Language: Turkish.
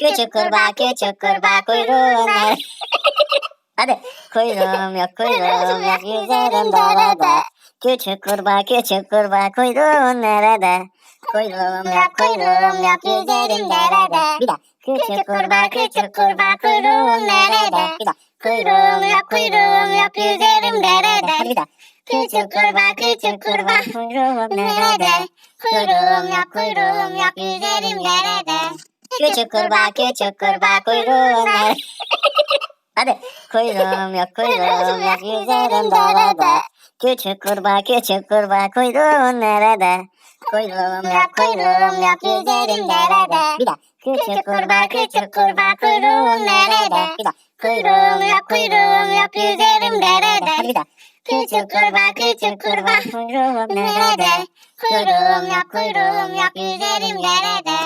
Küçük kurbağa küçük kurbağa kuyruğun nerede? Hadi kuyruğum yok kuyruğum yok yüzerim derede. Küçük kurbağa küçük kurbağa kuyruğun nerede? Kuyruğum yok kuyruğum yok yüzerim derede. Bir daha. Küçük kurbağa küçük kurbağa kuyruğun nerede? Bir daha. Kuyruğum yok kuyruğum yok yüzerim derede. Hadi bir daha. Küçük kurbağa küçük kurbağa kuyruğum nerede? Kuyruğum yok kuyruğum yok yüzerim derede. Küçük kurbağa küçük kurbağa kuyruğun nerede? Hadi kuyruğum yok kuyruğum yok yüzerim derede. Küçük kurbağa küçük kurbağa kuyruğun nerede? Kuyruğum yok kuyruğum yok yüzerim derede. Bir daha. Küçük kurbağa küçük kurbağa kuyruğun nerede? Bir daha. Kuyruğum yok kuyruğum yok yüzerim derede. Hadi bir daha. Küçük kurbağa küçük kurbağa kuyruğum nerede? Kuyruğum yok kuyruğum yok yüzerim derede.